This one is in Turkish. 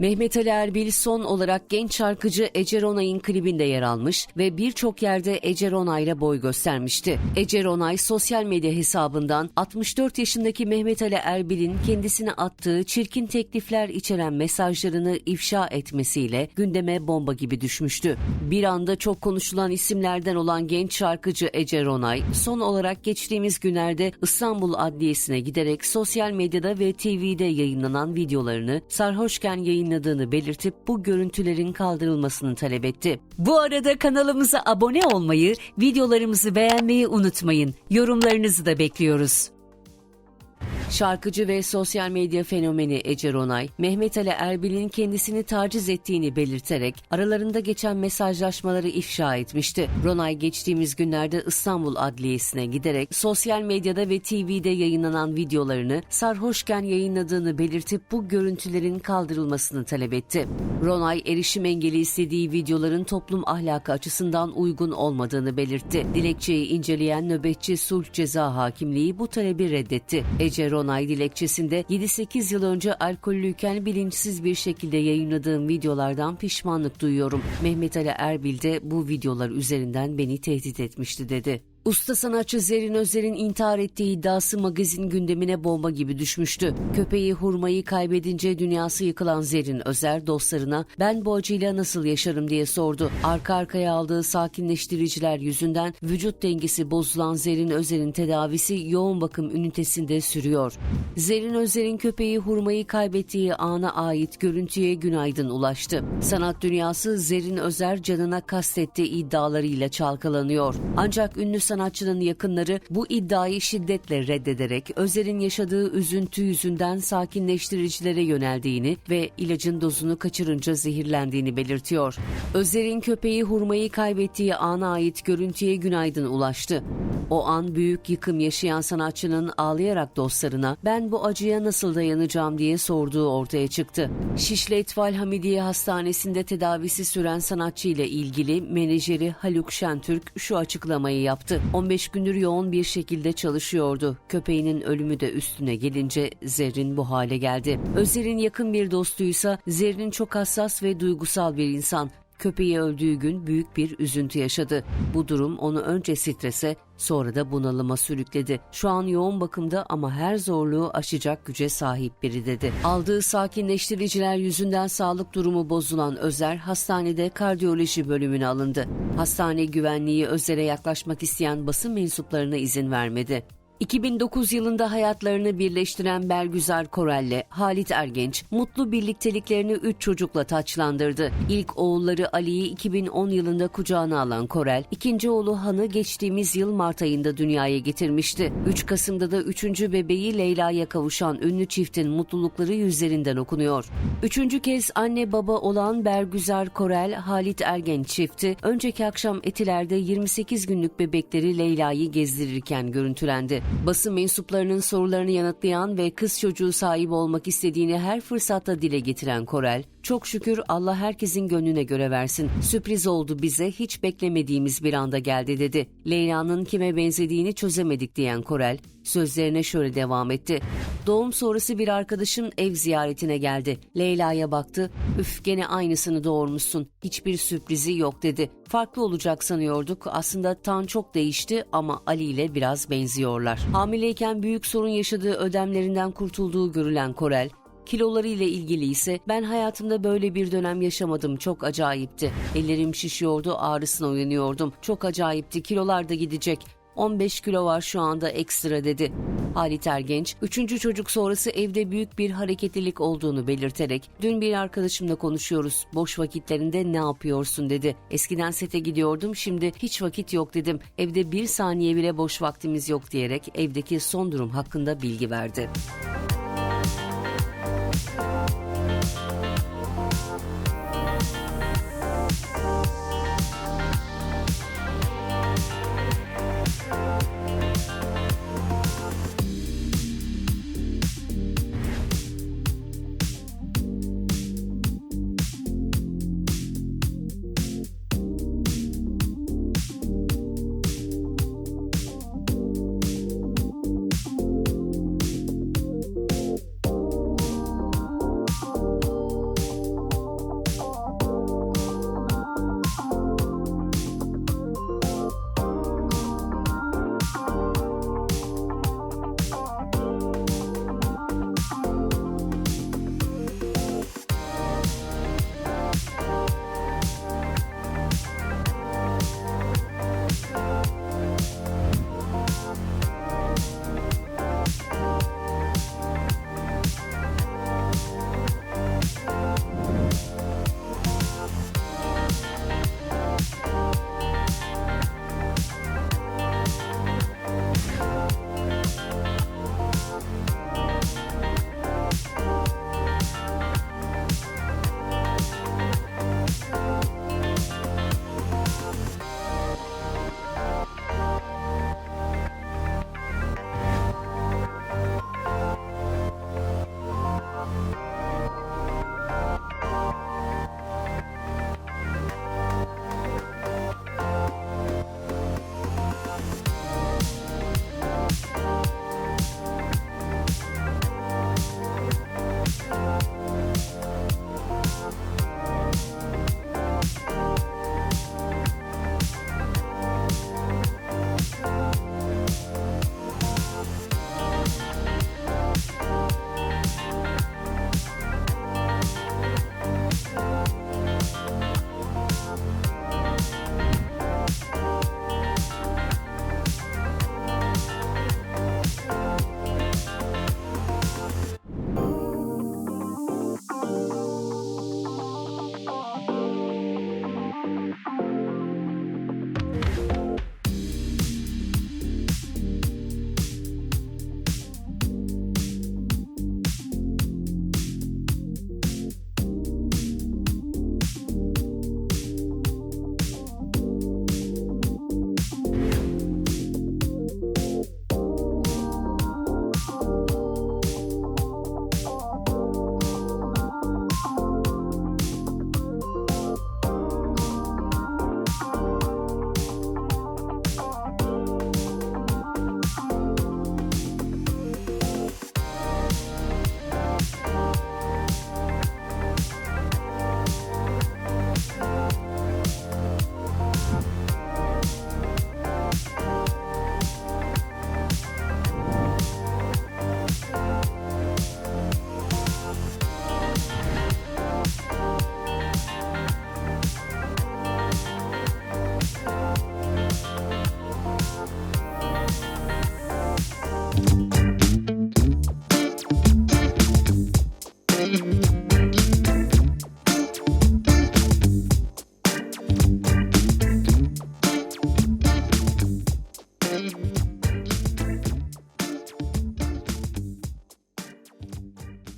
Mehmet Ali Erbil son olarak genç şarkıcı Ece Ronay'ın klibinde yer almış ve birçok yerde Ece Ronay'la boy göstermişti. Ece Ronay sosyal medya hesabından 64 yaşındaki Mehmet Ali Erbil'in kendisine attığı çirkin teklifler içeren mesajlarını ifşa etmesiyle gündeme bomba gibi düşmüştü. Bir anda çok konuşulan isimlerden olan genç şarkıcı Ece Ronay son olarak geçtiğimiz günlerde İstanbul Adliyesi'ne giderek sosyal medyada ve TV'de yayınlanan videolarını sarhoşken yayınladığını belirtip bu görüntülerin kaldırılmasını talep etti. Bu arada kanalımıza abone olmayı, videolarımızı beğenmeyi unutmayın. Yorumlarınızı da bekliyoruz. Şarkıcı ve sosyal medya fenomeni Ece Ronay, Mehmet Ali Erbil'in kendisini taciz ettiğini belirterek aralarında geçen mesajlaşmaları ifşa etmişti. Ronay geçtiğimiz günlerde İstanbul Adliyesi'ne giderek sosyal medyada ve TV'de yayınlanan videolarını sarhoşken yayınladığını belirtip bu görüntülerin kaldırılmasını talep etti. Ronay erişim engeli istediği videoların toplum ahlakı açısından uygun olmadığını belirtti. Dilekçeyi inceleyen nöbetçi sulh ceza hakimliği bu talebi reddetti. Ece Ronay dilekçesinde 7-8 yıl önce alkollüyken bilinçsiz bir şekilde yayınladığım videolardan pişmanlık duyuyorum. Mehmet Ali Erbil de bu videolar üzerinden beni tehdit etmişti dedi. Usta sanatçı Zerrin Özer'in intihar ettiği iddiası magazin gündemine bomba gibi düşmüştü. Köpeği hurmayı kaybedince dünyası yıkılan Zerrin Özer dostlarına ben bu acıyla nasıl yaşarım diye sordu. Arka arkaya aldığı sakinleştiriciler yüzünden vücut dengesi bozulan Zerrin Özer'in tedavisi yoğun bakım ünitesinde sürüyor. Zerrin Özer'in köpeği hurmayı kaybettiği ana ait görüntüye günaydın ulaştı. Sanat dünyası Zerrin Özer canına kastettiği iddialarıyla çalkalanıyor. Ancak ünlü sanatçının yakınları bu iddiayı şiddetle reddederek Özer'in yaşadığı üzüntü yüzünden sakinleştiricilere yöneldiğini ve ilacın dozunu kaçırınca zehirlendiğini belirtiyor. Özer'in köpeği hurmayı kaybettiği ana ait görüntüye günaydın ulaştı. O an büyük yıkım yaşayan sanatçının ağlayarak dostlarına ben bu acıya nasıl dayanacağım diye sorduğu ortaya çıktı. Şişli Etfal Hamidiye Hastanesi'nde tedavisi süren sanatçı ile ilgili menajeri Haluk Şentürk şu açıklamayı yaptı. 15 gündür yoğun bir şekilde çalışıyordu. Köpeğinin ölümü de üstüne gelince Zerrin bu hale geldi. Özer'in yakın bir dostuysa Zerrin çok hassas ve duygusal bir insan. Köpeği öldüğü gün büyük bir üzüntü yaşadı. Bu durum onu önce strese sonra da bunalıma sürükledi. Şu an yoğun bakımda ama her zorluğu aşacak güce sahip biri dedi. Aldığı sakinleştiriciler yüzünden sağlık durumu bozulan Özer hastanede kardiyoloji bölümüne alındı. Hastane güvenliği Özer'e yaklaşmak isteyen basın mensuplarına izin vermedi. 2009 yılında hayatlarını birleştiren Bergüzar Korel'le Halit Ergenç mutlu birlikteliklerini 3 çocukla taçlandırdı. İlk oğulları Ali'yi 2010 yılında kucağına alan Korel, ikinci oğlu Han'ı geçtiğimiz yıl Mart ayında dünyaya getirmişti. 3 Kasım'da da üçüncü bebeği Leyla'ya kavuşan ünlü çiftin mutlulukları yüzlerinden okunuyor. Üçüncü kez anne baba olan Bergüzar Korel, Halit Ergenç çifti önceki akşam Etiler'de 28 günlük bebekleri Leyla'yı gezdirirken görüntülendi. Basın mensuplarının sorularını yanıtlayan ve kız çocuğu sahibi olmak istediğini her fırsatta dile getiren Korel, çok şükür Allah herkesin gönlüne göre versin. Sürpriz oldu bize hiç beklemediğimiz bir anda geldi dedi. Leyla'nın kime benzediğini çözemedik diyen Korel sözlerine şöyle devam etti. Doğum sonrası bir arkadaşım ev ziyaretine geldi. Leyla'ya baktı. Üf gene aynısını doğurmuşsun. Hiçbir sürprizi yok dedi. Farklı olacak sanıyorduk. Aslında Tan çok değişti ama Ali ile biraz benziyorlar. Hamileyken büyük sorun yaşadığı ödemlerinden kurtulduğu görülen Korel, Kiloları ile ilgili ise ben hayatımda böyle bir dönem yaşamadım. Çok acayipti. Ellerim şişiyordu, ağrısına uyanıyordum. Çok acayipti. Kilolar da gidecek. 15 kilo var şu anda ekstra dedi. Halit Ergenç, üçüncü çocuk sonrası evde büyük bir hareketlilik olduğunu belirterek, dün bir arkadaşımla konuşuyoruz, boş vakitlerinde ne yapıyorsun dedi. Eskiden sete gidiyordum, şimdi hiç vakit yok dedim. Evde bir saniye bile boş vaktimiz yok diyerek evdeki son durum hakkında bilgi verdi.